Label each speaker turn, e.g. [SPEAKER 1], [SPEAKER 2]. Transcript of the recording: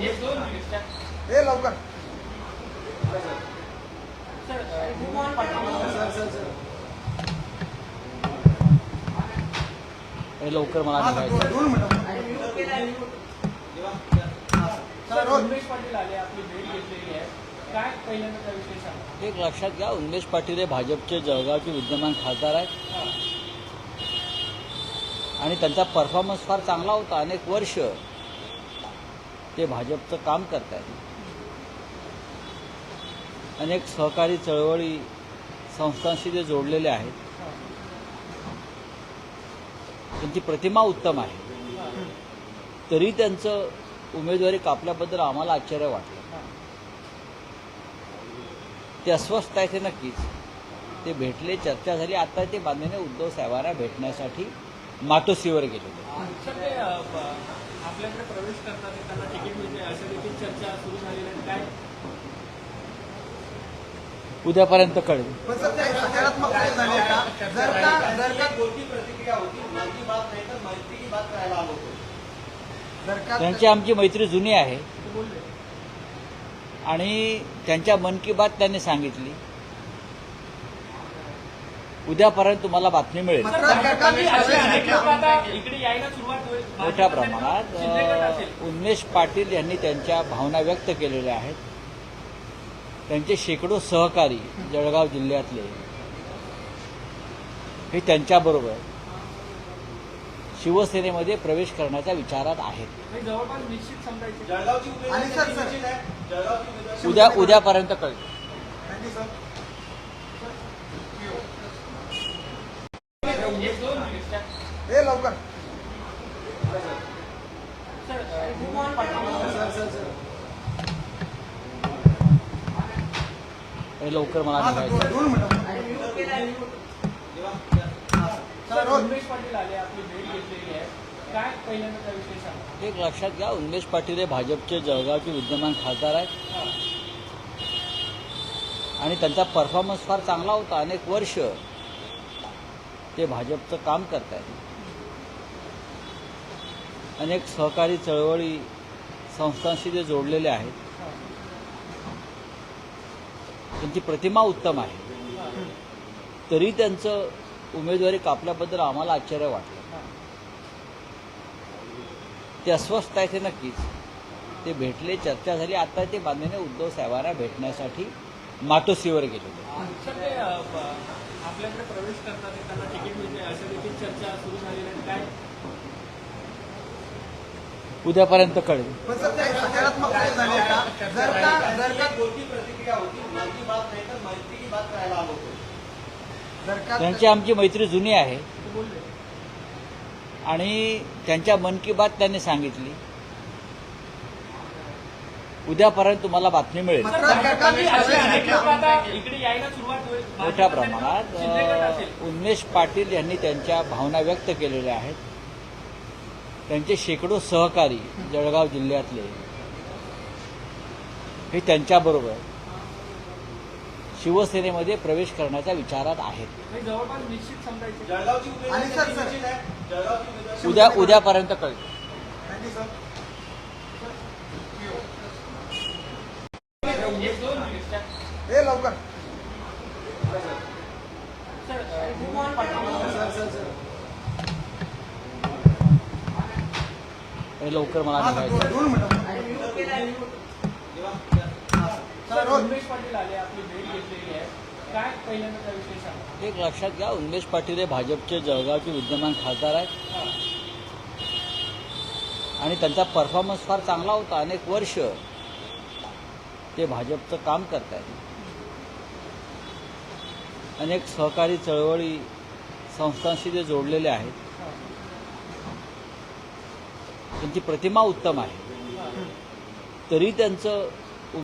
[SPEAKER 1] ए लवकर.
[SPEAKER 2] हे लवकर मला.
[SPEAKER 1] दोन मिनिटं.
[SPEAKER 2] एक लक्षात घ्या उन्मेष पाटील हे भाजपचे जळगावचे विद्यमान खासदार आहेत. आणि त्यांचा परफॉर्मन्स फार चांगला होता अनेक वर्ष. ते भाजपचं काम करत आहेत अनेक सहकारी चळवळी संस्थांशी ते जोडलेले आहेत. त्यांची प्रतिमा उत्तम आहे. तरी त्यांचं उमेदवारी कापल्याबद्दल आम्हाला आश्चर्य वाटलं. ते अस्वस्थ आहेत ते नक्कीच. ते भेटले चर्चा झाली. आता ते बांधलेले उद्धव साहेबांना भेटण्यासाठी मातोसीवर गेले
[SPEAKER 3] होते आपल्याकडे प्रवेश करतात चर्चा सुरू झालेली आहे. काय?
[SPEAKER 2] उद्यापर्यंत कळेल.
[SPEAKER 1] पण सर सकारात्मक झाले का? जर का जर का
[SPEAKER 4] कोणती प्रतिक्रिया होती? मन की बात नाही तर मैत्री की बात करायला आलो होतो.
[SPEAKER 1] जर का
[SPEAKER 2] त्यांची आमची मैत्री जुनी आहे.
[SPEAKER 3] बोलले
[SPEAKER 2] आणि त्यांच्या मन की बात त्यांनी सांगितली. उद्यापर्यंत तुम्हाला बातमी मिळेल. मोठ्या प्रमाणात. उन्मेष पाटील यांनी त्यांच्या भावना व्यक्त केलेल्या आहेत. त्यांचे शेकडो सहकारी जळगाव जिल्ह्यातले हे त्यांच्याबरोबर शिवसेनेमध्ये प्रवेश करण्याच्या विचारात आहेत.
[SPEAKER 3] म्हणजे जवळपास निश्चित समजायचे
[SPEAKER 4] जळगावची
[SPEAKER 1] आणि
[SPEAKER 4] उमेदवारी
[SPEAKER 1] सर, सर.
[SPEAKER 4] निश्चित आहे. जळगावची उमेदवारी
[SPEAKER 2] उद्या उद्यापर्यंत कळेल
[SPEAKER 1] थँक्यू सर
[SPEAKER 3] एक दोन मिनिट सर
[SPEAKER 1] ए लवकर.
[SPEAKER 2] लवकर मला.
[SPEAKER 1] दोन मिनिटं.
[SPEAKER 2] एक लक्षात घ्या उन्मेष पाटील हे भाजपचे जळगावचे विद्यमान खासदार आहेत. आणि त्यांचा परफॉर्मन्स फार चांगला होता अनेक वर्ष. ते भाजपचं काम करत आहेत अनेक सहकारी चळवळी संस्थांशी ते जोडलेले आहेत. त्यांची प्रतिमा उत्तम आहे. तरी त्यांचं उमेदवारी कापल्याबद्दल आम्हाला आश्चर्य वाटलं. ते अस्वस्थ आहेत ते नक्कीच. ते भेटले चर्चा झाली. आता ते बांधलेले उद्धव साहेबांना भेटण्यासाठी मातोश्रीवर गेले
[SPEAKER 3] होते आपल्याकडे प्रवेश करतात ते त्यांना तिकीट मिळते असं देखील चर्चा सुरू झालेली आहे काय
[SPEAKER 2] उद्यापर्यंत कळेल
[SPEAKER 1] पण सर ते सकारात्मक काही झाले का जर का जर का
[SPEAKER 4] कोणती प्रतिक्रिया होती मन की बात नाही तर मैत्री की बात करायला आलो होतो
[SPEAKER 1] जर का
[SPEAKER 2] त्यांची आमची मैत्री जुनी आहे. आणि त्यांच्या मन की बात त्यांनी सांगितली. उद्यापर्यंत तुम्हाला बातमी मिळेल.
[SPEAKER 1] मात्र सरकारने
[SPEAKER 3] असे अनेक लोक
[SPEAKER 1] सांगितलं.
[SPEAKER 3] आता इकडे यायला सुरुवात होईल.
[SPEAKER 2] मोठ्या प्रमाणात. उन्मेष पाटील यांनी त्यांच्या भावना व्यक्त केलेल्या आहेत. त्यांचे शेकडो सहकारी जळगाव जिल्ह्यातले हे त्यांच्याबरोबर शिवसेनेमध्ये प्रवेश करण्याच्या विचारात आहेत.
[SPEAKER 3] म्हणजे जवळपास निश्चित समजायचे. त्या विषयी सांगा?
[SPEAKER 2] एक लक्षात घ्या उन्मेष पाटील हे भाजपचे जळगावचे विद्यमान खासदार आहेत. आणि त्यांचा परफॉर्मन्स फार चांगला होता अनेक वर्ष ते भाजपचं काम करत आहेत. अनेक सहकारी चळवळी संस्थांशी ते जोडलेले आहेत. त्यांची प्रतिमा उत्तम आहे. तरी त्यांचं